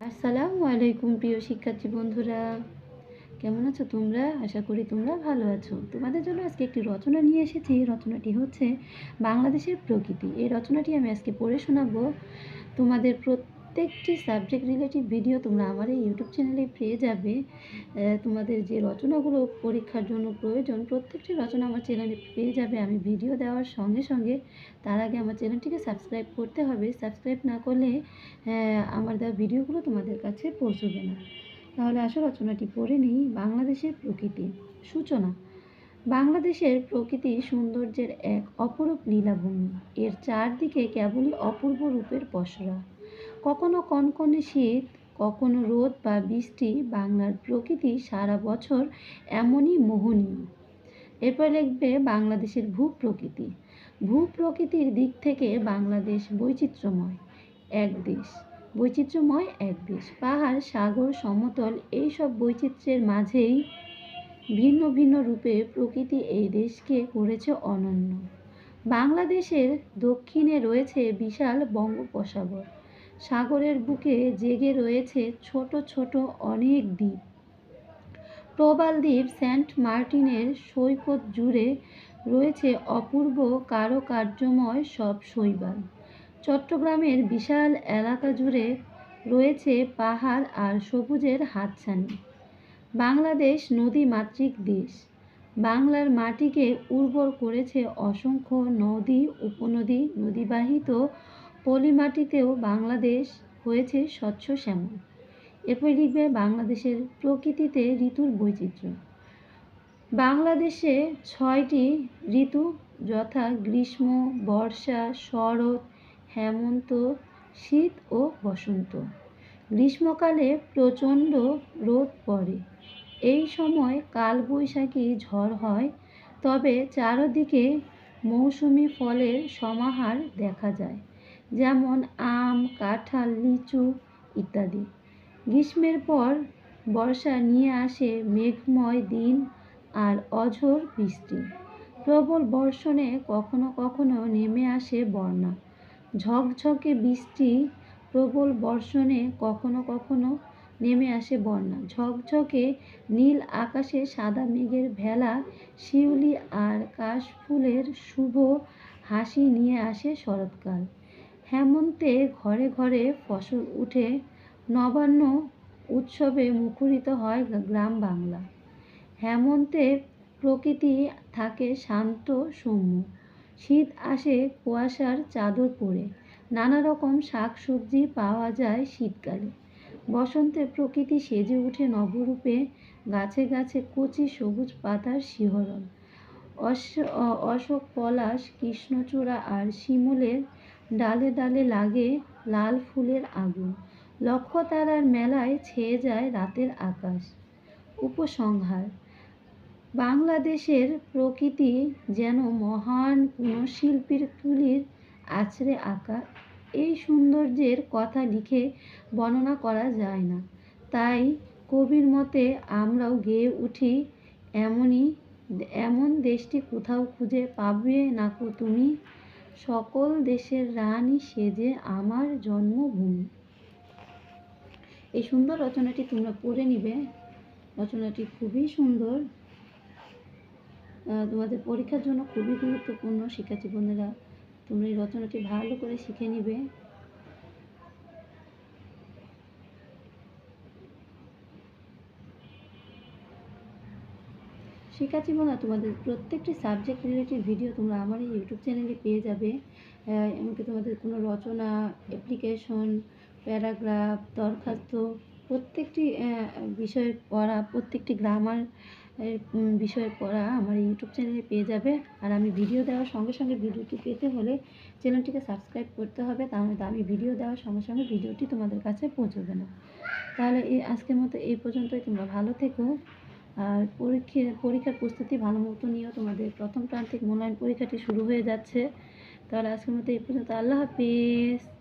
আসসালামু আলাইকুম প্রিয় শিক্ষার্থী বন্ধুরা। কেমন আছো তোমরা? আশা করি তোমরা ভালো আছো। তোমাদের জন্য আজকে একটি রচনা নিয়ে এসেছি। রচনাটি হচ্ছে বাংলাদেশের প্রকৃতি। এই রচনাটি আমি আজকে পড়ে শোনাবো। তোমাদের প্রত্যেকটি সাবজেক্ট রিলেটিভ ভিডিও তোমরা আমার এই ইউটিউব চ্যানেলে পেয়ে যাবে। তোমাদের যে রচনাগুলো পরীক্ষার জন্য প্রয়োজন, প্রত্যেকটি রচনা আমার চ্যানেলে পেয়ে যাবে। আমি ভিডিও দেওয়ার সঙ্গে সঙ্গে তার আগে আমার চ্যানেলটিকে সাবস্ক্রাইব করতে হবে। সাবস্ক্রাইব না করলে আমার দেওয়া ভিডিওগুলো তোমাদের কাছে পৌঁছবে না। তাহলে আসল রচনাটি পড়ে নিই। বাংলাদেশের প্রকৃতি সূচনা। বাংলাদেশের প্রকৃতি সৌন্দর্যের এক অপরূপ লীলাভূমি। এর চারদিকে কেবলই অপূর্ব রূপের পসরা। কখনো কনকনে শীত, কখনো রোদ বা বৃষ্টি বাংলার প্রকৃতি সারা বছর এমনই মোহনীয়। এরপর লিখবে বাংলাদেশের ভূপ্রকৃতি। ভূপ্রকৃতির দিক থেকে বাংলাদেশ বৈচিত্র্যময়, এক দেশ। বৈচিত্র্যময় এক দেশ। পাহাড়, সাগর, সমতল এই সব বৈচিত্র্যের মাঝেই ভিন্ন ভিন্ন রূপে প্রকৃতি এই দেশকে করেছে অনন্য। বাংলাদেশের দক্ষিণে রয়েছে বিশাল বঙ্গোপসাগর। সাগরের বুকে জেগে রয়েছে ছোট ছোট অনেক দ্বীপ। প্রবাল দ্বীপ সেন্ট মার্টিনের সৈকত জুড়ে রয়েছে অপূর্ব কারুকার্যময় সব শৈবাল। চট্টগ্রামের বিশাল এলাকা জুড়ে রয়েছে পাহাড় আর সবুজের হাতছানি। বাংলাদেশ নদী মাতৃক দেশ। বাংলার মাটিকে উর্বর করেছে অসংখ্য নদী, উপনদী, নদীবাহিত পলিমাটিতেও বাংলাদেশ হয়েছে স্বচ্ছ শ্যামল। এরপর লিখবে বাংলাদেশের প্রকৃতিতে ঋতুর বৈচিত্র্য। বাংলাদেশে ছয়টি ঋতু, যথা গ্রীষ্ম, বর্ষা, শরৎ, হেমন্ত, শীত ও বসন্ত। গ্রীষ্মকালে প্রচণ্ড রোদ পড়ে। এই সময় কালবৈশাখী ঝড় হয়, তবে চারদিকে মৌসুমি ফলের সমাহার দেখা যায়। যেমন আম, কাঁঠাল, লিচু ইত্যাদি। গ্রীষ্মের পর বর্ষা নিয়ে আসে মেঘময় দিন আর অঝোর বৃষ্টি। প্রবল বর্ষণে কখনো কখনো নেমে আসে বন্যা। ঝকঝকে বৃষ্টি প্রবল বর্ষণে কখনো কখনো নেমে আসে বন্যা। ঝকঝকে নীল আকাশে সাদা মেঘের ভেলা, শিউলি আর কাশফুলের শুভ হাসি নিয়ে আসে শরৎকাল। হেমন্তে ঘরে ঘরে ফসল উঠে নবান্ন উৎসবে মুখরিত হয় গ্রাম বাংলা। হেমন্তে প্রকৃতি থাকে শান্ত সৌম্য। শীত আসে কুয়াশার চাদর পরে। নানা রকম শাক সবজি পাওয়া যায় শীতকালে। বসন্তে প্রকৃতি সেজে ওঠে নবরূপে গাছে গাছে কচি সবুজ পাতার শিহরণ। অশ- অশোক পলাশ, কৃষ্ণচূড়া আর শিমুলের ডালে ডালে লাগে লাল ফুলের আগুন। লক্ষ তারার মেলায় ছেয়ে যায় রাতের আকাশ। উপসংহার, বাংলাদেশের প্রকৃতি যেন মহান কোনো শিল্পীর তুলির আছড়ে আঁকা। এই সৌন্দর্যের কথা লিখে বর্ণনা করা যায় না। তাই কবির মতে আমরাও গেয়ে উঠি এমনই, এমন দেশটি কোথাও খুঁজে পাবে নাকো তুমি? সকল দেশের রানী সেজে আমার জন্মভূমি। এই সুন্দর রচনাটি তোমরা পড়ে নিবে। রচনাটি খুবই সুন্দর। তোমাদের পরীক্ষার জন্য খুবই গুরুত্বপূর্ণ। শিক্ষার্থী বন্ধুরা তুমি এই রচনাটি ভালো করে শিখে নিবে। শিক্ষার্থী বন্ধুরা তোমাদের প্রত্যেকটি সাবজেক্ট রিলেটেড ভিডিও তোমরা আমার এই ইউটিউব চ্যানেলে পেয়ে যাবে। এমনকি তোমাদের কোনো রচনা অ্যাপ্লিকেশন প্যারাগ্রাফ দরখাস্ত, প্রত্যেকটি বিষয়ের পড়া, প্রত্যেকটি গ্রামার বিষয়ে পড়া আমার ইউটিউব চ্যানেলে পেয়ে যাবে। আর আমি ভিডিও দেওয়ার সঙ্গে সঙ্গে ভিডিওটি পেতে হলে চ্যানেলটিকে সাবস্ক্রাইব করতে হবে, তাহলে আমি ভিডিও দেওয়ার সঙ্গে সঙ্গে ভিডিওটি তোমাদের কাছে পৌঁছবে না। তাহলে এই, আজকের মতো এই পর্যন্তই, তোমরা ভালো থেকো। আর পরীক্ষা, পরীক্ষার প্রস্তুতি ভালো মতো নিয়েও তোমাদের প্রথম প্রান্তিক মূল্যায়ন পরীক্ষাটি শুরু হয়ে যাচ্ছে। তাহলে আজকের মতো এই পর্যন্ত। আল্লাহ হাফিজ।